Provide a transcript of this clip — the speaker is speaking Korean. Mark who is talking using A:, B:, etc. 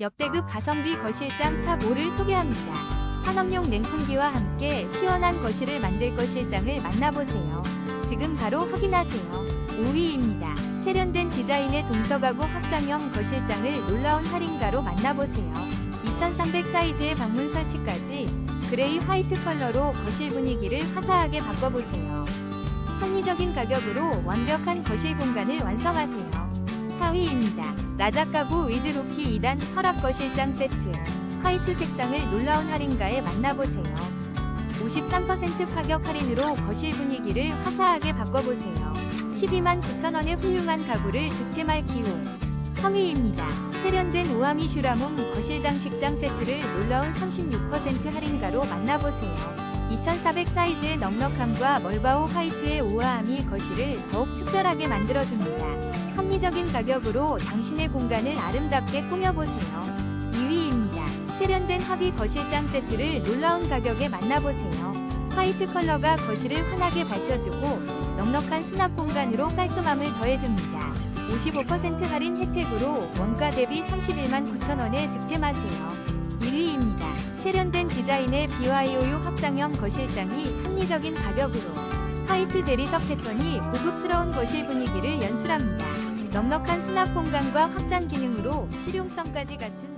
A: 역대급 가성비 거실장 탑 5를 소개합니다. 산업용 냉풍기와 함께 시원한 거실을 만들 거실장을 만나보세요. 지금 바로 확인하세요. 5위입니다. 세련된 디자인의 동서가구 확장형 거실장을 놀라운 할인가로 만나보세요. 2300 사이즈의 방문 설치까지 그레이 화이트 컬러로 거실 분위기를 화사하게 바꿔보세요. 합리적인 가격으로 완벽한 거실 공간을 완성하세요. 4위입니다. 라작 가구 위드로키 2단 서랍 거실장 세트. 화이트 색상을 놀라운 할인가에 만나보세요. 53% 파격 할인으로 거실 분위기를 화사하게 바꿔보세요. 12만 9천원의 훌륭한 가구를 득템할 기회. 3위입니다. 세련된 우아미 슈라몽 거실 장식장 세트를 놀라운 36% 할인가로 만나보세요. 2400 사이즈의 넉넉함과 멀바오 화이트의 우아함이 거실을 더욱 특별하게 만들어줍니다. 합리적인 가격으로 당신의 공간을 아름답게 꾸며보세요. 2위입니다. 세련된 합의 거실장 세트를 놀라운 가격에 만나보세요. 화이트 컬러가 거실을 환하게 밝혀주고 넉넉한 수납 공간으로 깔끔함을 더해줍니다. 55% 할인 혜택으로 원가 대비 31만 9천원에 득템하세요. 1위입니다. 세련된 디자인의 BYOU 확장형 거실장이 합리적인 가격으로 화이트 대리석 패턴이 고급스러운 거실 분위기를 연출합니다. 넉넉한 수납 공간과 확장 기능으로 실용성까지 갖춘